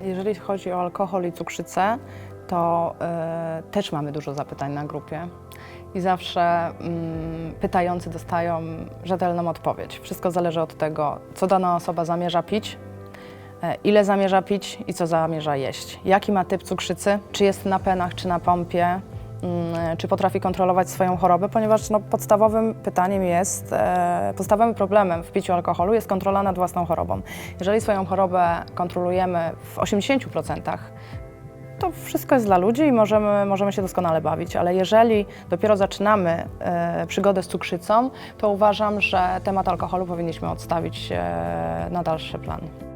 Jeżeli chodzi o alkohol i cukrzycę, to e, też mamy dużo zapytań na grupie. I zawsze mm, pytający dostają rzetelną odpowiedź. Wszystko zależy od tego, co dana osoba zamierza pić, e, ile zamierza pić i co zamierza jeść. Jaki ma typ cukrzycy, czy jest na penach, czy na pompie, czy potrafi kontrolować swoją chorobę, ponieważ no, podstawowym pytaniem jest, e, podstawowym problemem w piciu alkoholu jest kontrola nad własną chorobą. Jeżeli swoją chorobę kontrolujemy w 80%, to wszystko jest dla ludzi i możemy, możemy się doskonale bawić, ale jeżeli dopiero zaczynamy e, przygodę z cukrzycą, to uważam, że temat alkoholu powinniśmy odstawić e, na dalszy plan.